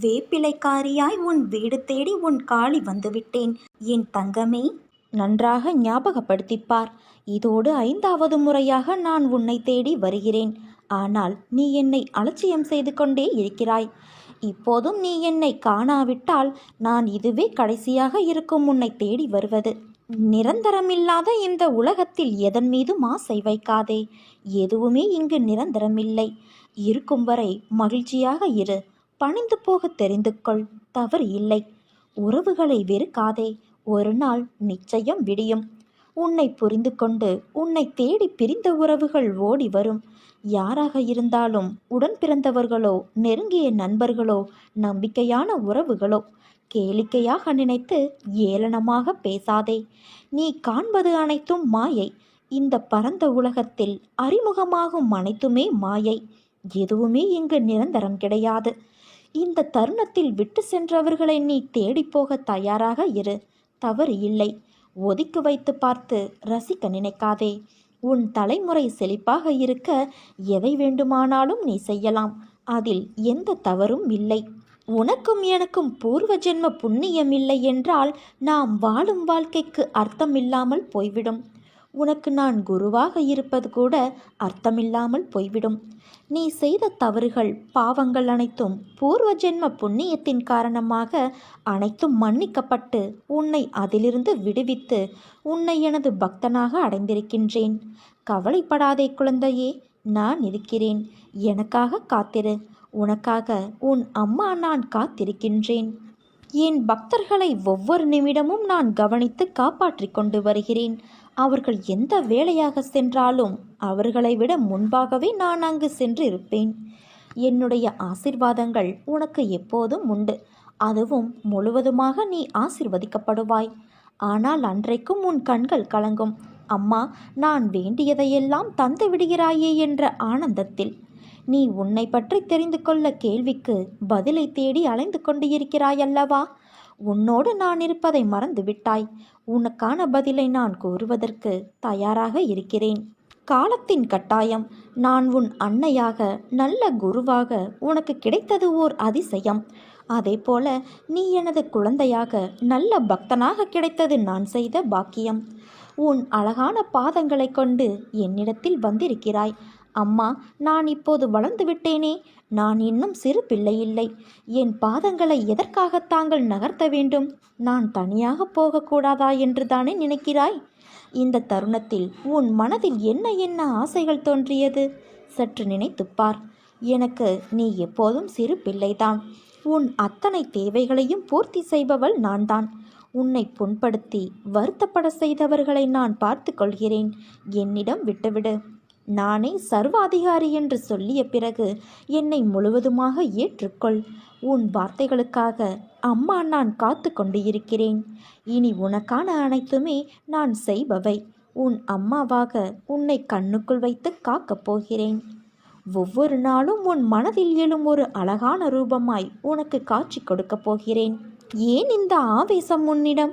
வேப்பிலைக்காரியாய் உன் வீடு தேடி உன் காளி வந்துவிட்டேன். என் தங்கமே நன்றாக ஞாபகப்படுத்திப்பார். இதோடு ஐந்தாவது முறையாக நான் உன்னை தேடி வருகிறேன். ஆனால் நீ என்னை அலட்சியம் செய்து கொண்டே இருக்கிறாய். இப்போதும் நீ என்னை காணாவிட்டால் நான் இதுவே கடைசியாக இருக்கும் உன்னை தேடி வருவது. நிரந்தரமில்லாத இந்த உலகத்தில் எதன் மீதும் ஆசை வைக்காதே. எதுவுமே இங்கு நிரந்தரமில்லை. இருக்கும் வரை மகிழ்ச்சியாக இரு. பணிந்து போக தெரிந்து கொள் தவறு இல்லை. உறவுகளை வெறுக்காதே ஒரு நாள் நிச்சயம் விடியும். உன்னை புரிந்து கொண்டு உன்னை தேடி பிரிந்த உறவுகள் ஓடி வரும். யாராக இருந்தாலும் உடன் பிறந்தவர்களோ நெருங்கிய நண்பர்களோ நம்பிக்கையான உறவுகளோ கேளிக்கையாக நினைத்து ஏளனமாக பேசாதே. நீ காண்பது அனைத்தும் மாயை. இந்த பரந்த உலகத்தில் அறிமுகமாகும் அனைத்துமே மாயை. எதுவுமே இங்கு நிரந்தரம் கிடையாது. இந்த தருணத்தில் விட்டு சென்றவர்களை நீ தேடிப்போக தயாராக இரு. தவறு இல்லை. ஒதுக்கி வைத்து பார்த்து ரசிக்க நினைக்காதே. உன் தலைமுறை செழிப்பாக இருக்க எதை வேண்டுமானாலும் நீ செய்யலாம். அதில் எந்த தவறும் இல்லை. உனக்கும் எனக்கும் பூர்வ ஜென்ம புண்ணியம் இல்லை என்றால் நாம் வாழும் வாழ்க்கைக்கு அர்த்தமில்லாமல் போய்விடும். உனக்கு நான் குருவாக இருப்பது கூட அர்த்தமில்லாமல் போய்விடும். நீ செய்த தவறுகள் பாவங்கள் அனைத்தும் பூர்வ ஜென்ம புண்ணியத்தின் காரணமாக அனைத்தும் மன்னிக்கப்பட்டு உன்னை அதிலிருந்து விடுவித்து உன்னை எனது பக்தனாக அடைந்திருக்கின்றேன். கவலைப்படாதே குழந்தையே நான் இருக்கிறேன். எனக்காக காத்திரு. உனக்காக உன் அம்மா நான் காத்திருக்கின்றேன். என் பக்தர்களை ஒவ்வொரு நிமிடமும் நான் கவனித்து காப்பாற்றிக் கொண்டு வருகிறேன். அவர்கள் எந்த வேலையாக சென்றாலும் அவர்களை விட முன்பாகவே நான் அங்கு சென்று இருப்பேன் என்னுடைய ஆசிர்வாதங்கள் உனக்கு எப்போதும் உண்டு. அதுவும் முழுவதுமாக நீ ஆசிர்வதிக்கப்படுவாய். ஆனால் அன்றைக்கும் உன் கண்கள் கலங்கும். அம்மா நான் வேண்டியதையெல்லாம் தந்து விடுகிறாயே என்ற ஆனந்தத்தில். நீ உன்னை பற்றி தெரிந்து கொள்ள கேள்விக்கு பதிலை தேடி அலைந்து கொண்டு இருக்கிறாயல்லவா? உன்னோடு நான் இருப்பதை மறந்து விட்டாய் உனக்கான பதிலை நான் கூறுவதற்கு தயாராக இருக்கிறேன். காலத்தின் கட்டாயம். நான் உன் அன்னையாக நல்ல குருவாக உனக்கு கிடைத்தது ஓர் அதிசயம். அதே போல நீ எனது குழந்தையாக நல்ல பக்தனாக கிடைத்தது நான் செய்த பாக்கியம். உன் அழகான பாதங்களை கொண்டு என்னிடத்தில் வந்திருக்கிறாய். அம்மா நான் இப்போது வளர்ந்து விட்டேனே. நான் இன்னும் சிறு பிள்ளை இல்லை. என் பாதங்களை எதற்காக தாங்கள் நகர்த்த வேண்டும்? நான் தனியாக போகக்கூடாதா என்று தானே நினைக்கிறாய்? இந்த தருணத்தில் உன் மனதில் என்ன என்ன ஆசைகள் தோன்றியது? சற்று நினைத்துப்பார் எனக்கு நீ எப்போதும் சிறு பிள்ளைதான். உன் அத்தனை தேவைகளையும் பூர்த்தி செய்பவள் நான்தான். உன்னை புண்படுத்தி வருத்தப்பட செய்தவர்களை நான் பார்த்து கொள்கிறேன். என்னிடம் விட்டுவிடு. நானே சர்வாதிகாரி என்று சொல்லிய பிறகு என்னை முழுவதுமாக ஏற்றுக்கொள். உன் வார்த்தைகளுக்காக அம்மா நான் காத்து கொண்டு இருக்கிறேன். இனி உனக்கான அனைத்துமே நான் செய்பவை. உன் அம்மாவாக உன்னை கண்ணுக்குள் வைத்து காக்கப் போகிறேன். ஒவ்வொரு நாளும் உன் மனதில் எழும் ஒரு அழகான ரூபமாய் உனக்கு காட்சி கொடுக்கப் போகிறேன். ஏன் இந்த ஆவேசம் உன்னிடம்?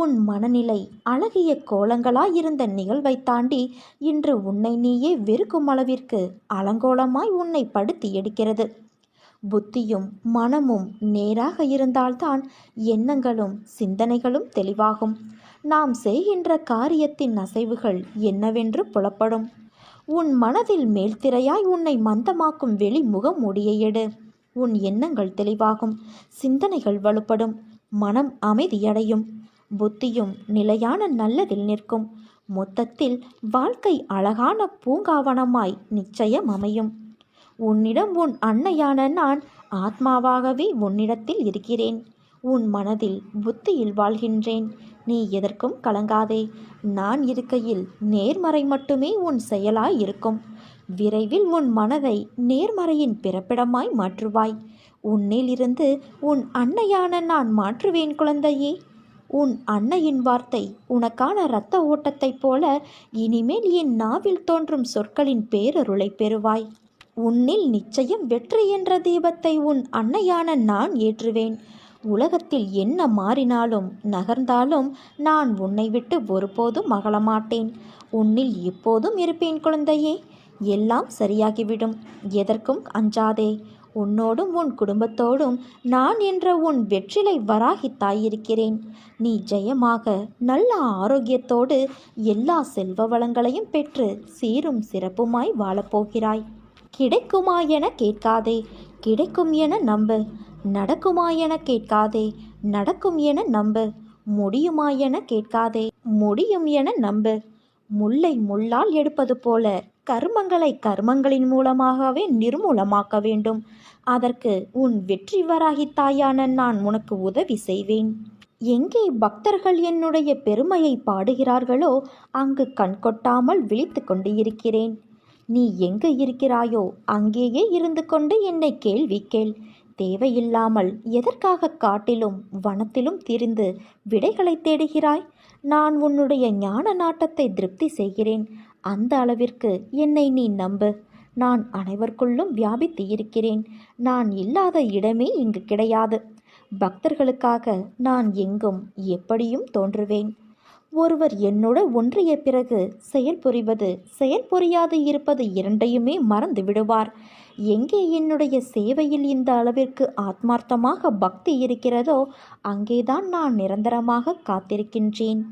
உன் மனநிலை அழகிய கோலங்களாயிருந்த நிகழ்வை தாண்டி இன்று உன்னை நீயே வெறுக்கும் அளவிற்கு அலங்கோலமாய் உன்னை படுத்தி எடுக்கிறது. புத்தியும் மனமும் நேராக இருந்தால்தான் எண்ணங்களும் சிந்தனைகளும் தெளிவாகும். நாம் செய்கின்ற காரியத்தின் அசைவுகள் என்னவென்று புலப்படும். உன் மனதில் மேல்திரையாய் உன்னை மந்தமாக்கும் வெளி முகமூடியை எடு. உன் எண்ணங்கள் தெளிவாகும். சிந்தனைகள் வலுப்படும். மனம் அமைதியடையும். புத்தியும் நிலையான நல்லதில் நிற்கும். மொத்தத்தில் வாழ்க்கை அழகான பூங்காவனமாய் நிச்சயம் அமையும். உன்னிடம் உன் அன்னையான நான் ஆத்மாவாகவே உன்னிடத்தில் இருக்கிறேன். உன் மனதில் புத்தியில் வாழ்கின்றேன். நீ எதற்கும் கலங்காதே. நான் இருக்கையில் நேர்மறை மட்டுமே உன் செயலாய் இருக்கும். விரைவில் உன் மனதை நேர்மறையின் பிறப்பிடமாய் மாற்றுவாய். உன்னிலிருந்து உன் அன்னையான நான் மாற்றுவேன் குழந்தையே. உன் அன்னையின் வார்த்தை உனக்கான இரத்த ஓட்டத்தைப் போல இனிமேல் என் நாவில் தோன்றும் சொற்களின் பேரருளை பெறுவாய். உன்னில் நிச்சயம் வெற்றி என்ற தீபத்தை உன் அன்னையான நான் ஏற்றுவேன். உலகத்தில் என்ன மாறினாலும் நகர்ந்தாலும் நான் உன்னை விட்டு ஒருபோதும் அகலமாட்டேன். உன்னில் எப்போதும் இருப்பேன் குழந்தையே. எல்லாம் சரியாகிவிடும். எதற்கும் அஞ்சாதே. உன்னோடும் உன் குடும்பத்தோடும் நான் என்ற உன் வெற்றிலை வராகி தாயிருக்கிறேன் நீ ஜெயமாக நல்ல ஆரோக்கியத்தோடு எல்லா செல்வ வளங்களையும் பெற்று சீரும் சிறப்புமாய் வாழப்போகிறாய். கிடைக்குமா என கேட்காதே கிடைக்கும் என நம்பு. நடக்குமா என கேட்காதே நடக்கும் என நம்பு. முடியுமா என கேட்காதே முடியும் என நம்பு. முல்லை முள்ளால் எடுப்பது போல கர்மங்களை கர்மங்களின் மூலமாகவே நிர்மூலமாக்க வேண்டும். அதற்கு உன் வெற்றி வராகி தாயான நான் உனக்கு உதவி செய்வேன். எங்கே பக்தர்கள் என்னுடைய பெருமையை பாடுகிறார்களோ அங்கு கண்கொட்டாமல் விழித்து கொண்டு இருக்கிறேன் நீ எங்கு இருக்கிறாயோ அங்கேயே இருந்து கொண்டு என்னை கேள்வி கேள். தேவையில்லாமல் எதற்காக காட்டிலும் வனத்திலும் திரிந்து விடைகளை தேடுகிறாய்? நான் உன்னுடைய ஞான நாட்டத்தை திருப்தி செய்கிறேன். அந்த அளவிற்கு என்னை நீ நம்பு. நான் அனைவருக்குள்ளும் வியாபித்து இருக்கிறேன் நான் இல்லாத இடமே இங்கு கிடையாது. பக்தர்களுக்காக நான் எங்கும் எப்படியும் தோன்றுவேன். ஒருவர் என்னோட ஒன்றிய பிறகு செயல் புரிவது செயல் புரியாது இருப்பது இரண்டையுமே மறந்து விடுவார். எங்கே என்னுடைய சேவையில் இந்த அளவிற்கு ஆத்மார்த்தமாக பக்தி இருக்கிறதோ அங்கேதான் நான் நிரந்தரமாக காத்திருக்கின்றேன்.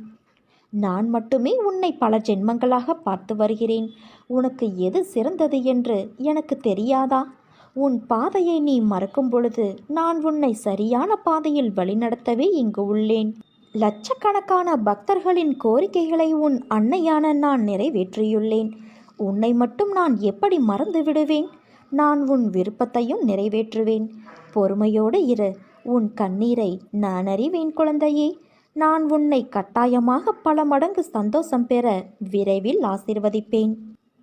நான் மட்டுமே உன்னை பல ஜென்மங்களாக பார்த்து வருகிறேன். உனக்கு எது சிறந்தது என்று எனக்கு தெரியாதா? உன் பாதையை நீ மறக்கும் பொழுது நான் உன்னை சரியான பாதையில் வழிநடத்தவே இங்கு உள்ளேன். லட்சக்கணக்கான பக்தர்களின் கோரிக்கைகளை உன் அன்னையான நான் நிறைவேற்றியுள்ளேன். உன்னை மட்டும் நான் எப்படி மறந்து விடுவேன்? நான் உன் விருப்பத்தையும் நிறைவேற்றுவேன். பொறுமையோடு இரு. உன் கண்ணீரை நான் அறிவேன் குழந்தையே. நான் உன்னை கட்டாயமாக பல மடங்கு சந்தோஷம் பெற விரைவில் ஆசிர்வதிப்பேன்.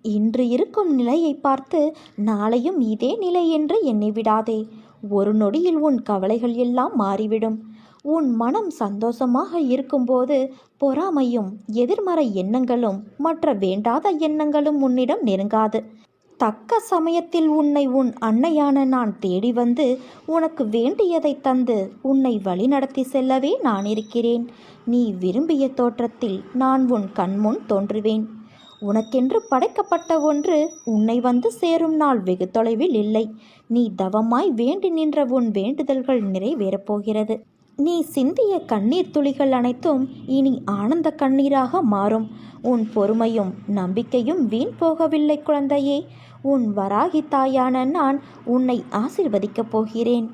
இன்று இருக்கும் நிலையை பார்த்து நாளையும் இதே நிலை என்று எண்ணிவிடாதே ஒரு நொடியில் உன் கவலைகள் எல்லாம் மாறிவிடும். உன் மனம் சந்தோஷமாக இருக்கும்போது பொறாமையும் எதிர்மறை எண்ணங்களும் மற்ற வேண்டாத எண்ணங்களும் உன்னிடம் நெருங்காது. தக்க சமயத்தில் உன்னை உன் அன்னையான நான் தேடி வந்து உனக்கு வேண்டியதை தந்து உன்னை வழிநடத்தி செல்லவே நான் இருக்கிறேன். நீ விரும்பிய தோற்றத்தில் நான் உன் கண்முன் தோன்றுவேன். உனக்கென்று படைக்கப்பட்ட ஒன்று உன்னை வந்து சேரும் நாள் வெகு தொலைவில் இல்லை. நீ தவமாய் வேண்டி நின்ற உன் வேண்டுதல்கள் நிறைவேறப் போகிறது. நீ சிந்திய கண்ணீர் துளிகள் அனைத்தும் இனி ஆனந்த கண்ணீராக மாறும். உன் பொறுமையும் நம்பிக்கையும் வீண் போகவில்லை குழந்தையே. உன் வராகி தாயான நான் உன்னை ஆசிர்வதிக்கப் போகிறேன்.